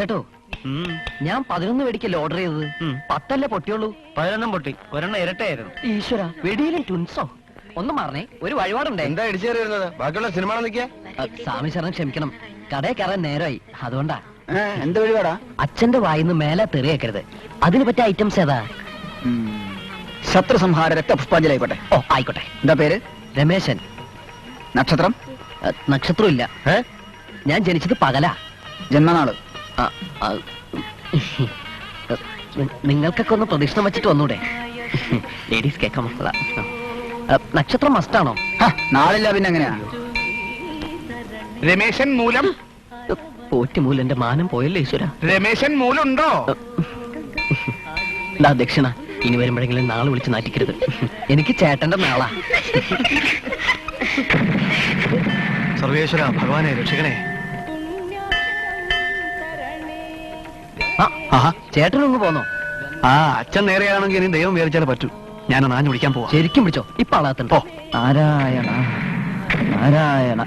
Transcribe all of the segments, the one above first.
പിടിച്ചേട്ടോ ഞാൻ പതിനൊന്ന് വെടിക്കല്ലേ ഓർഡർ ചെയ്തത്. പത്തല്ലേ പൊട്ടിയുള്ളൂ? പതിനൊന്നും പൊട്ടി. ഒരെണ്ണം ഇരട്ടയായിരുന്നു. ഈശ്വര വെടിയിലും ട്വിൻസോ ഒന്നും മാറണേ ഒരു വഴിപാടുണ്ട്. എന്താ ഇടിച്ചേറി വരുന്നത്? ബാക്കിയുള്ള സിനിമ സ്വാമി ശരണം ക്ഷമിക്കണം. കടയിൽ കയറാൻ നേരമായി അതുകൊണ്ടാ. എന്ത് വഴിപാടാ? അച്ഛന്റെ വായിന്ന് മേലെ തെറിയേക്കരുത്. അതിന് പറ്റിയ ഐറ്റംസ് ഏതാ? ശത്രു സംഹാര രക്തപുഷ്പാഞ്ജലായിക്കോട്ടെ. ഓ ആയിക്കോട്ടെ. എന്താ പേര്? രമേശൻ. നക്ഷത്രം? നക്ഷത്രം നക്ഷത്രമില്ല. ഞാൻ ജനിച്ചത് പകലാ. ജന്മനാൾ? നിങ്ങൾക്കൊക്കെ ഒന്ന് പ്രദക്ഷിണം വെച്ചിട്ട് വന്നൂടെ? ലേഡീസ് കേൾക്കാൻ മക്കള നക്ഷത്രം മസ്റ്റാണോ? നാളില്ല പിന്നെ അങ്ങനെയാ രമേശൻ മൂലം? പോറ്റുമൂല എന്റെ മാനം പോയല്ലേ ഈശ്വര? രമേശൻ മൂലുണ്ടോ? ദാ ദക്ഷിണ ഇനി വരുമ്പോഴെങ്കിലും നാളെ വിളിച്ച് നാറ്റിക്കരുത്. എനിക്ക് ചേട്ടന്റെ നാളാ. സർവേശ്വര ഭഗവാനെ രക്ഷിക്കണേ. ചേട്ടനൊന്ന് പോന്നോ? ആ അച്ഛൻ നേരെയാണെങ്കിൽ ഇനി ദൈവം വിചാരിച്ചാലേ പറ്റൂ. ഞാൻ നാഞ്ഞു വിളിക്കാൻ പോവാ. ശരിക്കും പിടിച്ചോ? ഇപ്പൊ ആളാത്തോ. നാരായണ നാരായണ.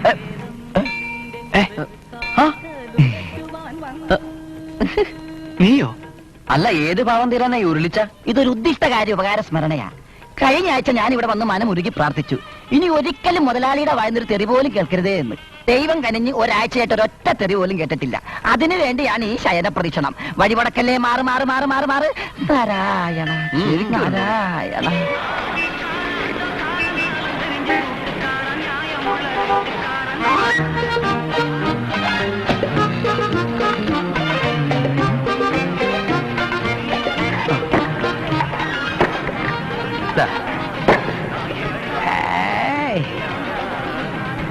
നീയോ? അല്ല ഏത് ഭാവം തീരാനാ ഉരുളിച്ച? ഇതൊരു ഉദ്ദിഷ്ട കാര്യ ഉപകാര സ്മരണയാ. കഴിഞ്ഞ ആഴ്ച ഞാൻ ഇവിടെ വന്ന് മനമുരുകി പ്രാർത്ഥിച്ചു. ഇനി ഒരിക്കലും മുതലാളിയുടെ വായനൊരു തെറി പോലും കേൾക്കരുതേ എന്ന്. ദൈവം കനിഞ്ഞ് ഒരാഴ്ചയായിട്ട് ഒരൊറ്റ തെറി പോലും കേട്ടിട്ടില്ല. അതിനു വേണ്ടിയാണ് ഈ ശയന പ്രതീക്ഷണം വഴിപടക്കല്ലേ മാറ് മാറ് മാറ് മാറ് മാറ്. നാരായണ. നാരായണ.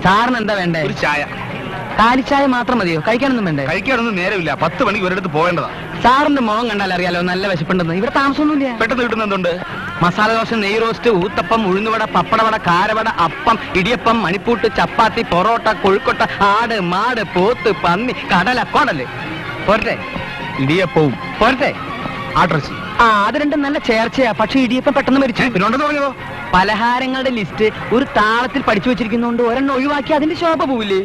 സാറിന് എന്താ വേണ്ടേ? ഒരു ചായ. കാലിച്ചായ മാത്രം മതിയോ? കഴിക്കാനൊന്നും വേണ്ടേ? കഴിക്കാനൊന്നും നേരമില്ല. പത്ത് മണിക്ക് ഒരിടത്ത് പോകേണ്ടതാ. സാറിന്റെ മുഖം കണ്ടാൽ അറിയാലോ നല്ല വിശപ്പുണ്ടെന്ന്. ഇവിടെ താമസമൊന്നുമില്ല. പെട്ടെന്ന് കിട്ടുന്ന എന്തുണ്ട്? മസാല ദോശ നെയ് റോസ്റ്റ് ഊത്തപ്പം ഉഴുന്നുവട പപ്പടവട കാരവട അപ്പം ഇടിയപ്പം മണിപ്പൂട്ട് ചപ്പാത്തി പൊറോട്ട കൊഴുക്കൊട്ട ആട് മാട് പോത്ത് പന്നി കടല കൊടൽ. പോരട്ടെ? ഇടിയപ്പവും. പോരട്ടെ? ആട്ടിറച്ചി ആ അത് രണ്ടും നല്ല ചേർച്ചയാ. പക്ഷെ ഇടിയപ്പം പെട്ടെന്ന് മരിച്ചു. പിന്നെ ഉണ്ടെന്ന് പറഞ്ഞതോ? പലഹാരങ്ങളുടെ ലിസ്റ്റ് ഒരു താളത്തിൽ പഠിച്ചു വെച്ചിരിക്കുന്നോണ്ട് ഒരെണ്ണം ഒഴിവാക്കി അതിന്റെ ശോഭ പോവില്ലേ?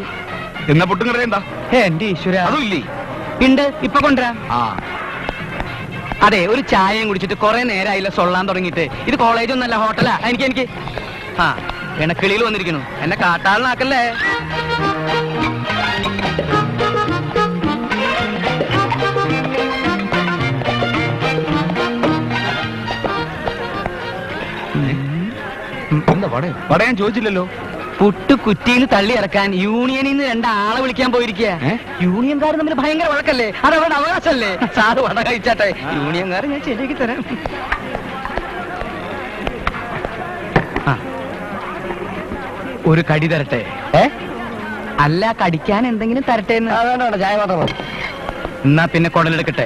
എന്നാ പൊട്ടും കട എന്താ? എന്റെ ഈശ്വര. അതും ഇല്ലേ? ഉണ്ട് ഇപ്പൊ കൊണ്ടുവരാ. ആ. അതെ ഒരു ചായയും കുടിച്ചിട്ട് കുറെ നേരമായില്ല സൊള്ളാൻ തുടങ്ങിയിട്ട്. ഇത് കോളേജ് ഒന്നല്ല ഹോട്ടലാ എനിക്ക് എനിക്ക്. ആ എണക്കിളിയിൽ വന്നിരിക്കുന്നു. എന്നെ കാട്ടാളിനാക്കല്ലേ? വട? ഞാൻ ചോദിച്ചില്ലല്ലോ. പുട്ട് കുറ്റിയിൽ തള്ളി ഇറക്കാൻ യൂണിയനിൽ നിന്ന് രണ്ടാളെ വിളിക്കാൻ പോയിരിക്കുക? യൂണിയൻകാർ തമ്മിൽ ഭയങ്കര വഴക്കല്ലേ? അത് അവരുടെ അവകാശമല്ലേ സാറ് വട കഴിച്ചാട്ടെ. യൂണിയൻകാർ ഞാൻ ശരിയാക്കി തരാം. ഒരു കടി തരട്ടെ? ഏ? അല്ല കടിക്കാൻ എന്തെങ്കിലും തരട്ടെ എന്ന്. എന്നാ പിന്നെ കുടലെടുക്കട്ടെ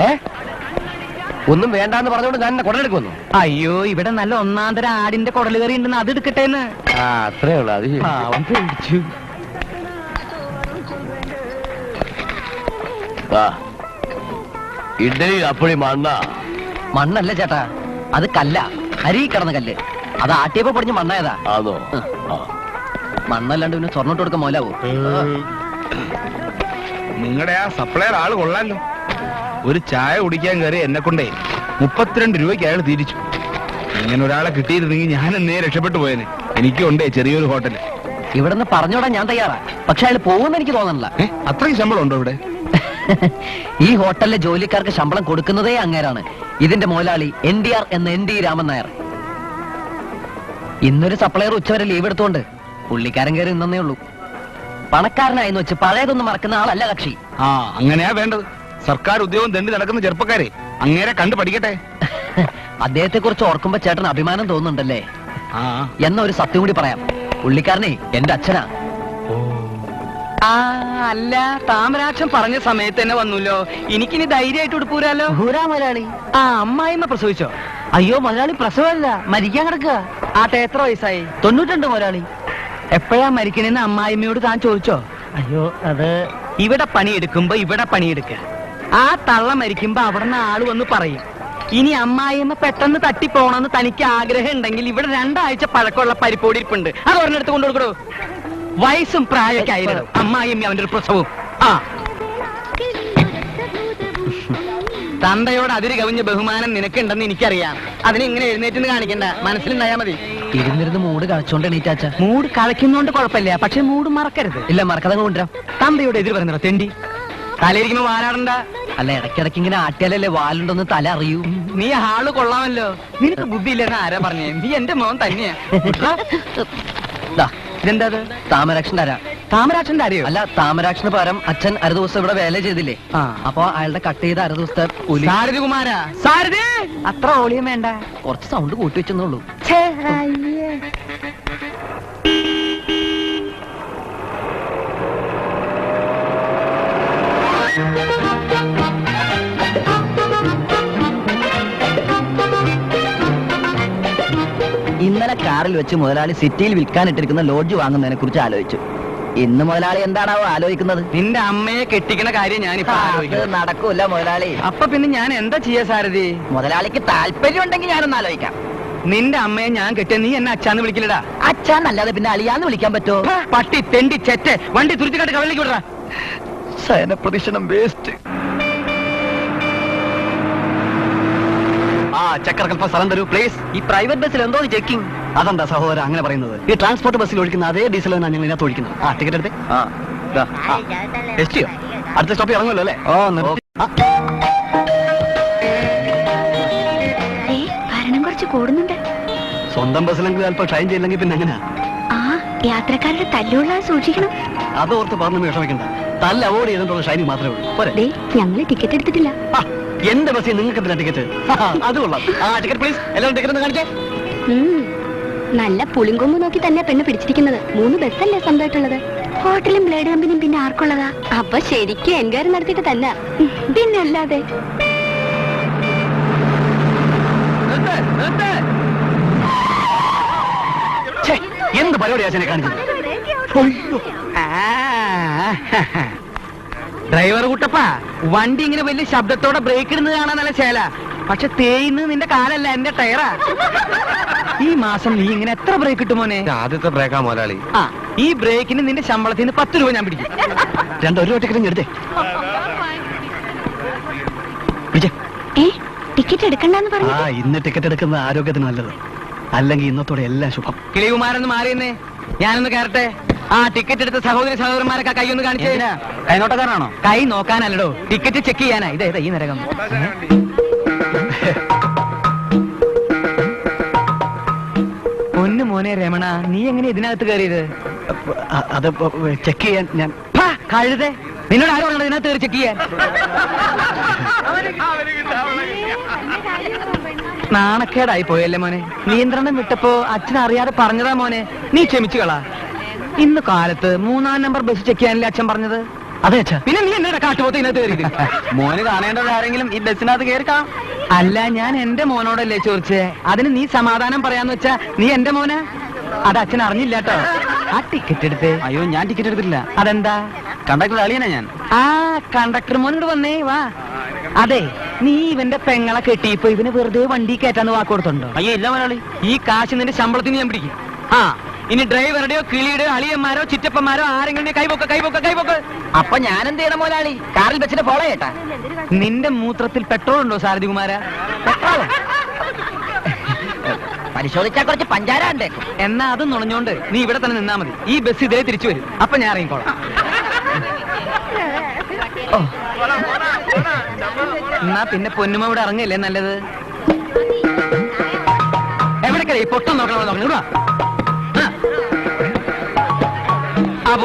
ഒന്നും വേണ്ടാന്ന് പറഞ്ഞോണ്ട് ഞാൻ എന്നെ കുടലെടുക്കുന്നു അയ്യോ ഇവിടെ നല്ല ഒന്നാം തരം ആടിന്റെ കുടൽ കറി ഉണ്ടെന്ന് അത് എടുക്കട്ടെ എന്ന് ആ അത്രേ ഉള്ളു അത് ശരി. പാവം പേടിച്ചു. ഇഡലി അപ്പടി മണ്ണ. മണ്ണല്ല ചേട്ടാ അത് കല്ല. അരി കിടന്ന കല്ല്. അത് ആട്ടിയപ്പോ പൊടിഞ്ഞ് മണ്ണായതാ. ആണോ ആ. മണ്ണല്ലാണ്ട് പിന്നെ സ്വർണിട്ട് കൊടുക്കാൻ മോലാവോ? നിങ്ങളുടെ ആ സപ്ലയർ ആൾ കൊള്ളാലോ. ഒരു ചായ കുടിക്കാൻ കയറി എന്നെ കൊണ്ടേ മുപ്പത്തിരണ്ട് രൂപയ്ക്ക് അയാൾ തിരിച്ചു. ഇങ്ങനെ ഒരാളെ കിട്ടിയിരുന്നെങ്കിൽ ഞാൻ എന്നേ രക്ഷപ്പെട്ടു പോയേനെ. എനിക്കും ഉണ്ടേ ചെറിയൊരു ഹോട്ടൽ. ഇവിടുന്ന് പറഞ്ഞോടാ ഞാൻ തയ്യാറാ. പക്ഷെ അയാൾ പോകുമെന്ന് എനിക്ക് തോന്നണില്ല. ഏ? അത്രയും ശമ്പളം ഉണ്ടോ ഇവിടെ? ഈ ഹോട്ടലിലെ ജോലിക്കാർക്ക് ശമ്പളം കൊടുക്കുന്നതേ അങ്ങേരാണ്. ഇതിന്റെ മോലാളി എൻ ഡി ആർ എന്ന എൻ ഡി രാമൻ നായർ. ഇന്നൊരു സപ്ലയർ ഉച്ചവരെ ലീവ് എടുത്തോണ്ട് പുള്ളിക്കാരൻ കയറി നിന്നേ ഉള്ളൂ. പണക്കാരനായെന്ന് വെച്ച് പഴയതൊന്നും മറക്കുന്ന ആളല്ല കക്ഷി. ആ അങ്ങനെയാ വേണ്ടത്. സർക്കാർ ഉദ്യോഗം തന്നെ നടക്കുന്ന ചെറുപ്പക്കാരെ അങ്ങേരെ കണ്ടു പഠിക്കട്ടെ. അദ്ദേഹത്തെ കുറിച്ച് ഓർക്കുമ്പോ ചേട്ടൻ അഭിമാനം തോന്നുന്നുണ്ടല്ലേ? ആ. എന്ന ഒരു സത്യം കൂടി പറയാം. പുള്ളിക്കാരനെ എന്റെ അച്ഛനാ. ആ അല്ല താമരാക്ഷം പറഞ്ഞ സമയത്ത് തന്നെ വന്നല്ലോ. എനിക്കിനി ധൈര്യമായിട്ട് ഉടുപ്പൂരാലോ? ഭൂരാ മലയാളി. ആ അമ്മായിമ്മ പ്രസവിച്ചോ? അയ്യോ മലയാളി പ്രസവല്ല മരിക്കാൻ കിടക്കുക ആട്ടെ എത്ര വയസ്സായി? തൊണ്ണൂറ്റുണ്ട് മലയാളി. എപ്പോഴാ മരിക്കണെന്ന് അമ്മായിമ്മയോട് താൻ ചോദിച്ചോ? അയ്യോ അത് ഇവിടെ പണിയെടുക്കുമ്പോ ഇവിടെ പണിയെടുക്ക. ആ തള്ള മരിക്കുമ്പോ അവിടുന്ന് ആൾ വന്ന് പറയും ഇനി അമ്മായിമ്മ പെട്ടെന്ന് തട്ടിപ്പോണെന്ന് തനിക്ക് ആഗ്രഹം ഉണ്ടെങ്കിൽ ഇവിടെ രണ്ടാഴ്ച പഴക്കമുള്ള പരിപ്പോടി ഇരിപ്പുണ്ട്. അത് ഒരെണ്ണെടുത്ത് കൊണ്ടു കൊടുക്കണോ വയസ്സും പ്രായമൊക്കെ ആയിരുന്നു. അമ്മായിയമ്മ അവന്റെ ഒരു പ്രസവവും ആ. തന്തയോട് അതിര് കവിഞ്ഞ ബഹുമാനം നിനക്കുണ്ടെന്ന് എനിക്കറിയാം. അതിന് ഇങ്ങനെ എഴുന്നേറ്റ് കാണിക്കണ്ട. മനസ്സിലുണ്ടായാ മതി. ഇരുന്നിരുന്ന് മൂട് കളിച്ചോണ്ട് എണീറ്റാച്ച. മൂട് കളിക്കുന്നോണ്ട് കുഴപ്പമില്ല. പക്ഷെ മൂട് മറക്കരുത്. ഇല്ല മറക്കാതെ കൊണ്ടുവരാം. തന്തയോട് എതിര് പറഞ്ഞോ തെണ്ടി. തലയിരിക്കുമ്പോ വാരാടണ്ട അല്ല ഇടയ്ക്കിടയ്ക്ക് ഇങ്ങനെ ആട്ടിയാലല്ലേ വാലുണ്ടെന്ന് തല അറിയൂ? നീ ഹാൾ കൊള്ളാമല്ലോ. നിനക്ക് ബുദ്ധിയില്ലെന്ന് ആരാ പറഞ്ഞേ? നീ എന്റെ മോൻ തന്നെയാ. ദാ, ഇതെന്താ അത്? താമരാക്ഷന്റെ അര താമരാക്ഷന്റെ അറിയോ അല്ല താമരാക്ഷന് പകരം അച്ഛൻ അര ദിവസം ഇവിടെ വേല ചെയ്തില്ലേ? ആ. അപ്പൊ അയാളുടെ കട്ട് ചെയ്ത അര ദിവസത്തെ കൂലി. സാരഥി കുമാര. സാരഥി! അത്ര ഓളിയും വേണ്ട. കുറച്ച് സൗണ്ട് കൂട്ടി വെച്ചെന്നുള്ളൂ ഇന്നലെ കാറിൽ വെച്ച് മുതലാളി സിറ്റിയിൽ വിൽക്കാനിട്ടിരിക്കുന്ന ലോഡ്ജ് വാങ്ങുന്നതിനെ കുറിച്ച് ആലോചിച്ചു. ഇന്ന് മുതലാളി എന്താണാവോ ആലോചിക്കുന്നത്? നിന്റെ അമ്മയെ കെട്ടിക്കണ കാര്യം ഞാൻ അത് നടക്കൂല മുതലാളി. അപ്പൊ പിന്നെ ഞാൻ എന്താ ചെയ്യാ സാരഥി? മുതലാളിക്ക് താല്പര്യം ഉണ്ടെങ്കിൽ ഞാനൊന്ന് ആലോചിക്കാം. നിന്റെ അമ്മയെ ഞാൻ കെട്ടിയ നീ എന്നെ അച്ഛാന്ന് വിളിക്കില്ലടാ അച്ഛാന്നല്ലാതെ പിന്നെ അളിയാന്ന് വിളിക്കാൻ പറ്റുമോ ഹ, പട്ടി തെണ്ടി ചെറ്റ് വണ്ടി തുരുത്തിക്കാട്ട് കവലിലേക്ക് വിടറ. ശയന പ്രദക്ഷിണം വേസ്റ്റ്. ആ ചക്രകൽപ്പ സ്ഥലം തരൂ പ്ലീസ് ഈ പ്രൈവറ്റ് ബസ്സിൽ എന്തോ ചെക്കിംഗ് അതെന്താ സഹോദരൻ അങ്ങനെ പറയുന്നത്? ഈ ട്രാൻസ്പോർട്ട് ബസ്സിൽ ഒഴിക്കുന്ന അതേ ഡീസൽ തന്നെ ഞങ്ങൾ ഇതിനകത്ത് ഒഴിക്കുന്നത്. ആ ടിക്കറ്റ് എടുത്തേ. അടുത്ത സ്റ്റോപ്പിൽ ഇറങ്ങുമല്ലോ അല്ലേ? ഓ നിർത്തി. ഏ ഭരണം കുറച്ച് കൂടുന്നുണ്ട്. സ്വന്തം ബസ്സിലെങ്കിൽ അല്പം ഷൈൻ ചെയ്യില്ലെങ്കിൽ പിന്നെ എങ്ങനെയാ? ആ യാത്രക്കാരുടെ തല്ലുകൊള്ളാൻ സൂക്ഷിക്കണം. അത് ഓർത്ത് പറഞ്ഞു വിഷമിക്കണ്ട. തല്ല അവോയ്ഡ് ചെയ്തിട്ടുള്ള ഷൈനി മാത്രമേ ഉള്ളൂ. പോരെ. ദേ ഞങ്ങൾ ടിക്കറ്റ് എടുത്തിട്ടില്ല. ആ, എന്റെ ബസ്സിൽ നിങ്ങൾക്ക് എന്തിനാ ടിക്കറ്റ് അത് കൊള്ളാം. ആ ടിക്കറ്റ് പ്ലീസ് എല്ലാവരും ടിക്കറ്റ് ഒന്ന് കാണിച്ചേ. നല്ല പുളിങ്കൊമ്പ് നോക്കി തന്നെ പെണ്ണ് പിടിച്ചിരിക്കുന്നത്. മൂന്ന് ബസ്സല്ലേ സ്വന്തമായിട്ടുള്ളത്. ഹോട്ടലും ബ്ലേഡ് കമ്പനിയും പിന്നെ ആർക്കുള്ളതാ? അപ്പൊ ശരിക്കും എൻക്വയറി നടത്തിയിട്ട് തന്നെ. പിന്നെ അല്ലാതെ? എന്ത് പരിപാടി ആശാനെ കാണിച്ചത്? ആ, ഡ്രൈവർ കുട്ടപ്പ വണ്ടി ഇങ്ങനെ വലിയ ശബ്ദത്തോടെ ബ്രേക്ക് ഇടുന്നത് കാണാൻ നല്ല ചേല പക്ഷെ തേയിന്ന് നിന്റെ കാലല്ല എന്റെ ടയറാ. ഈ മാസം നീ ഇങ്ങനെ എത്ര ബ്രേക്ക് കിട്ടും മോനെ? ആദ്യത്തെ ബ്രേക്കാ മുതലാളി ആ ഈ ബ്രേക്കിന് നിന്റെ ശമ്പളത്തിൽ നിന്ന് പത്ത് രൂപ ഞാൻ പിടിക്കും. രണ്ട് ഒരു ടിക്കറ്റ് എടുത്തേ. ഏ ടിക്കറ്റ് എടുക്കണ്ടെന്ന് ആ പറഞ്ഞു ഇന്ന് ടിക്കറ്റ് എടുക്കുന്നത് ആരോഗ്യത്തിന് നല്ലത്. അല്ലെങ്കിൽ ഇന്നത്തോടെ എല്ലാം ശുഭം. കിളികുമാരൊന്ന് മാറിയെന്നേ ഞാനൊന്ന് കയറട്ടെ. ആ ടിക്കറ്റ് എടുത്ത സഹോദരി സഹോദരന്മാരൊക്കെ കൈ ഒന്ന് കാണിച്ചേ കൈനോട്ടക്കാരനാണോ? കൈ നോക്കാനല്ലടോ. ടിക്കറ്റ് ചെക്ക് ചെയ്യാനാ. ഇതേ ഇതാ ഈ നരകം. മോനെ രമണ നീ എങ്ങനെ ഇതിനകത്ത് കയറിയത്? അത് ചെക്ക് ചെയ്യാൻ ഞാൻ കഴുതെ. നിന്നോട് ആരോ ഇതിനകത്ത് കയറി ചെക്ക് ചെയ്യാൻ? നാണക്കേടായി പോയല്ലേ മോനെ. നിയന്ത്രണം വിട്ടപ്പോ അച്ഛൻ അറിയാതെ പറഞ്ഞതാ മോനെ. നീ ക്ഷമിച്ചു കളാ ഇന്ന് കാലത്ത് മൂന്നാം നമ്പർ ബസ് ചെക്ക് ചെയ്യാനല്ലേ അച്ഛൻ പറഞ്ഞത്? അതെ അച്ഛാ. പിന്നെ നീ എന്താ കാട്ടുപോത്ത് ഇതിനകത്ത് കയറി മോന് കാണേണ്ടത് ആരെങ്കിലും ഈ ബസ്സിനകത്ത് കയറി കാണാം. അല്ല ഞാൻ എന്റെ മോനോടല്ലേ ചോദിച്ചേ? അതിന് നീ സമാധാനം പറയാന്ന് വെച്ചാ നീ എന്റെ മോന്? അത് അച്ഛൻ അറിഞ്ഞില്ല കേട്ടോ. ആ ടിക്കറ്റ് എടുത്തേ. അയ്യോ ഞാൻ ടിക്കറ്റ് എടുത്തില്ല അതെന്താ? കണ്ടക്ടർ അളിയനാ ഞാൻ. ആ കണ്ടക്ടർ മോനോട് വന്നേ വാ. അതെ നീ ഇവന്റെ പെങ്ങളെ കെട്ടിയപ്പോ ഇവന് വെറുതെ വണ്ടി കയറ്റാന്ന് വാക്ക് കൊടുത്തുണ്ടോ? അയ്യോ ഇല്ല മലയാളി ഈ കാശ് നിന്റെ ശമ്പളത്തിന് ഞാൻ പിടിക്കും. ആ. ഇനി ഡ്രൈവറുടെയോ കിളിയുടെ അളിയന്മാരോ ചിറ്റപ്പന്മാരോ ആരെങ്കിലും കൈപോക്ക കൈപോക്ക കൈപോക്ക. അപ്പൊ ഞാൻ എന്ത് ചെയ്യണം മുതലാളി കാറിൽ വെച്ചിട്ട് ഫോളോ ചെയ്യട്ടാ നിന്റെ മൂത്രത്തിൽ പെട്രോൾ ഉണ്ടോ സാരഥി കുമാര പെട്രോളോ? പരിശോധിച്ചാ കുറച്ച് പഞ്ചാര ഉണ്ടേക്കും എന്നാ അത് നുണഞ്ഞോണ്ട് നീ ഇവിടെ തന്നെ നിന്നാ മതി. ഈ ബസ് ഇതേ തിരിച്ചു വരും. അപ്പൊ ഞാൻ ഇറങ്ങിക്കോളാം. എന്നാ പിന്നെ പൊന്നുമ ഇവിടെ ഇറങ്ങില്ലേ നല്ലത്? എവിടേക്കല്ലേ ഈ പൊട്ടം നോക്കണം നോക്കണം. अब